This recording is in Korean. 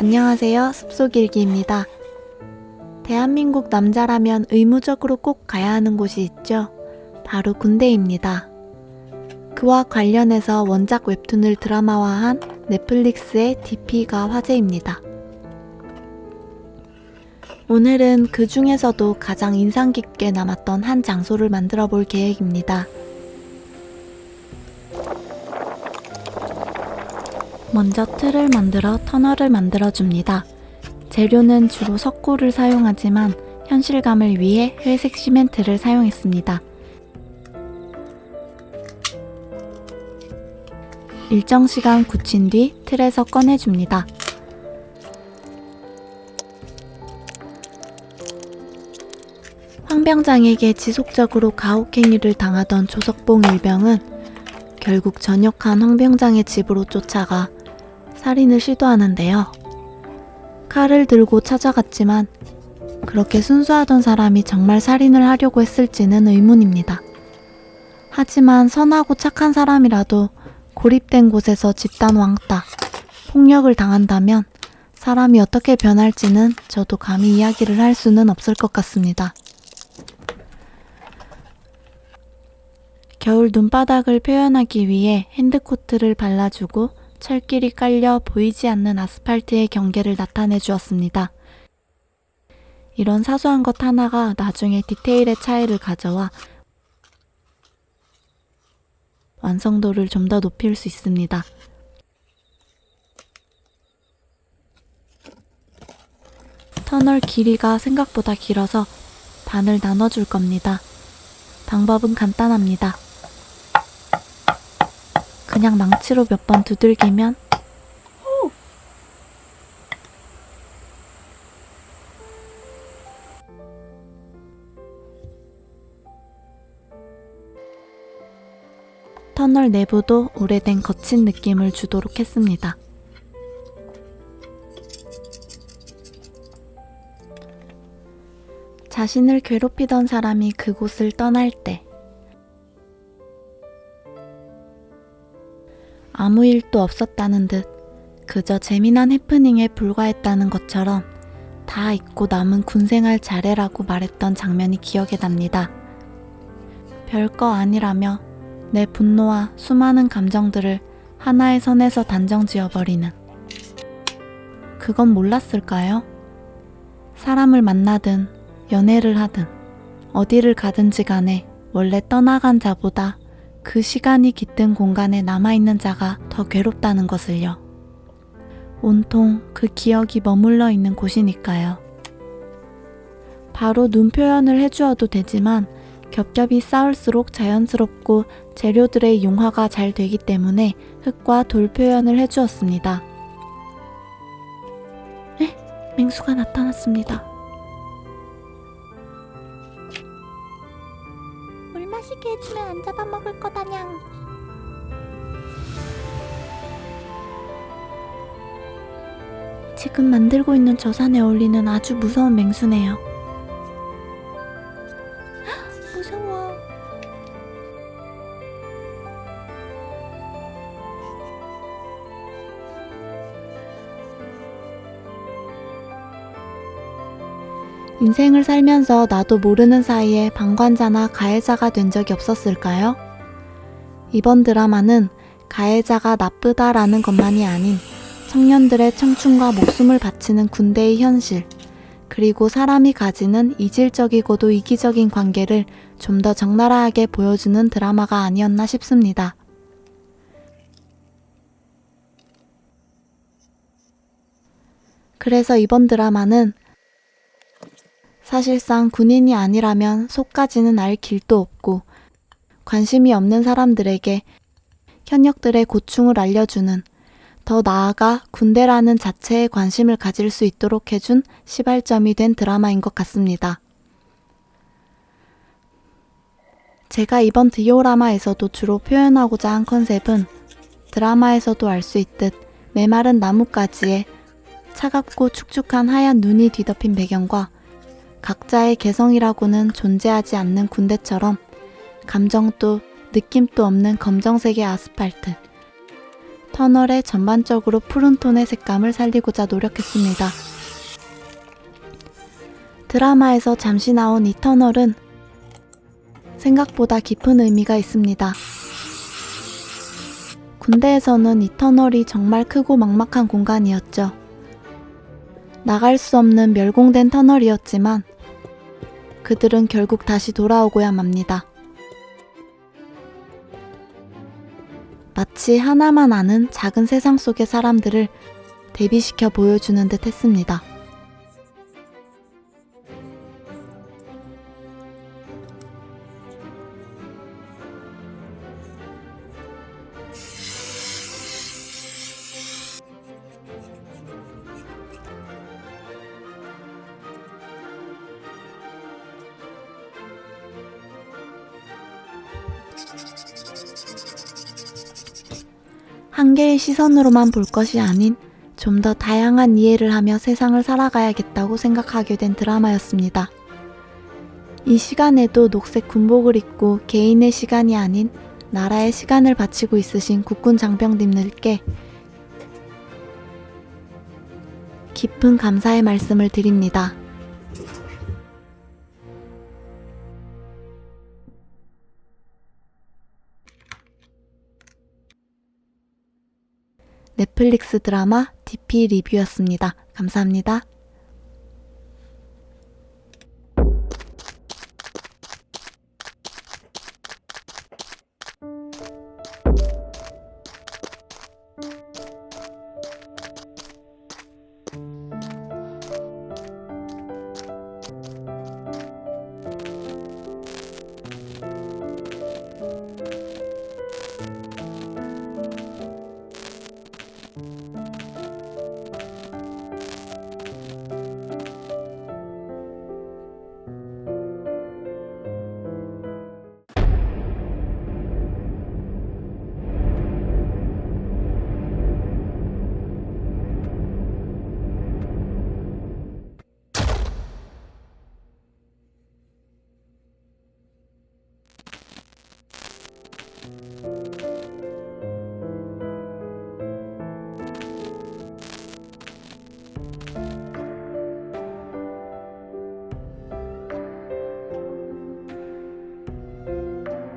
안녕하세요. 숲속일기입니다. 대한민국 남자라면 의무적으로 꼭 가야 하는 곳이 있죠. 바로 군대입니다. 그와 관련해서 원작 웹툰을 드라마화한 넷플릭스의 DP가 화제입니다. 오늘은 그 중에서도 가장 인상 깊게 남았던 한 장소를 만들어 볼 계획입니다. 먼저 틀을 만들어 터널을 만들어 줍니다. 재료는 주로 석고를 사용하지만 현실감을 위해 회색 시멘트를 사용했습니다. 일정 시간 굳힌 뒤 틀에서 꺼내줍니다. 황병장에게 지속적으로 가혹행위를 당하던 조석봉 일병은 결국 전역한 황병장의 집으로 쫓아가 살인을 시도하는데요. 칼을 들고 찾아갔지만 그렇게 순수하던 사람이 정말 살인을 하려고 했을지는 의문입니다. 하지만 선하고 착한 사람이라도 고립된 곳에서 집단 왕따, 폭력을 당한다면 사람이 어떻게 변할지는 저도 감히 이야기를 할 수는 없을 것 같습니다. 겨울 눈바닥을 표현하기 위해 핸드코트를 발라주고 철길이 깔려 보이지 않는 아스팔트의 경계를 나타내 주었습니다. 이런 사소한 것 하나가 나중에 디테일의 차이를 가져와 완성도를 좀 더 높일 수 있습니다. 터널 길이가 생각보다 길어서 반을 나눠줄 겁니다. 방법은 간단합니다. 그냥 망치로 몇 번 두들기면 터널 내부도 오래된 거친 느낌을 주도록 했습니다. 자신을 괴롭히던 사람이 그곳을 떠날 때 아무 일도 없었다는 듯 그저 재미난 해프닝에 불과했다는 것처럼 다 잊고 남은 군생활 잘해라고 말했던 장면이 기억에 납니다. 별거 아니라며 내 분노와 수많은 감정들을 하나의 선에서 단정 지어버리는 그건 몰랐을까요? 사람을 만나든 연애를 하든 어디를 가든지 간에 원래 떠나간 자보다 그 시간이 깃든 공간에 남아있는 자가 더 괴롭다는 것을요. 온통 그 기억이 머물러 있는 곳이니까요. 바로 눈 표현을 해주어도 되지만 겹겹이 쌓을수록 자연스럽고 재료들의 융화가 잘 되기 때문에 흙과 돌 표현을 해주었습니다. 에? 맹수가 나타났습니다. 해주면 안 잡아먹을 거다냥. 지금 만들고 있는 저 산에 어울리는 아주 무서운 맹수네요. 인생을 살면서 나도 모르는 사이에 방관자나 가해자가 된 적이 없었을까요? 이번 드라마는 가해자가 나쁘다라는 것만이 아닌 청년들의 청춘과 목숨을 바치는 군대의 현실, 그리고 사람이 가지는 이질적이고도 이기적인 관계를 좀 더 적나라하게 보여주는 드라마가 아니었나 싶습니다. 그래서 이번 드라마는 사실상 군인이 아니라면 속까지는 알 길도 없고 관심이 없는 사람들에게 현역들의 고충을 알려주는 더 나아가 군대라는 자체에 관심을 가질 수 있도록 해준 시발점이 된 드라마인 것 같습니다. 제가 이번 디오라마에서도 주로 표현하고자 한 컨셉은 드라마에서도 알 수 있듯 메마른 나뭇가지에 차갑고 축축한 하얀 눈이 뒤덮인 배경과 각자의 개성이라고는 존재하지 않는 군대처럼 감정도 느낌도 없는 검정색의 아스팔트, 터널의 전반적으로 푸른 톤의 색감을 살리고자 노력했습니다. 드라마에서 잠시 나온 이 터널은 생각보다 깊은 의미가 있습니다. 군대에서는 이 터널이 정말 크고 막막한 공간이었죠. 나갈 수 없는 멸공된 터널이었지만 그들은 결국 다시 돌아오고야 맙니다. 마치 하나만 아는 작은 세상 속의 사람들을 대비시켜 보여주는 듯 했습니다. 한 개의 시선으로만 볼 것이 아닌 좀 더 다양한 이해를 하며 세상을 살아가야겠다고 생각하게 된 드라마였습니다. 이 시간에도 녹색 군복을 입고 개인의 시간이 아닌 나라의 시간을 바치고 있으신 국군 장병님들께 깊은 감사의 말씀을 드립니다. 넷플릭스 드라마 DP 리뷰였습니다. 감사합니다.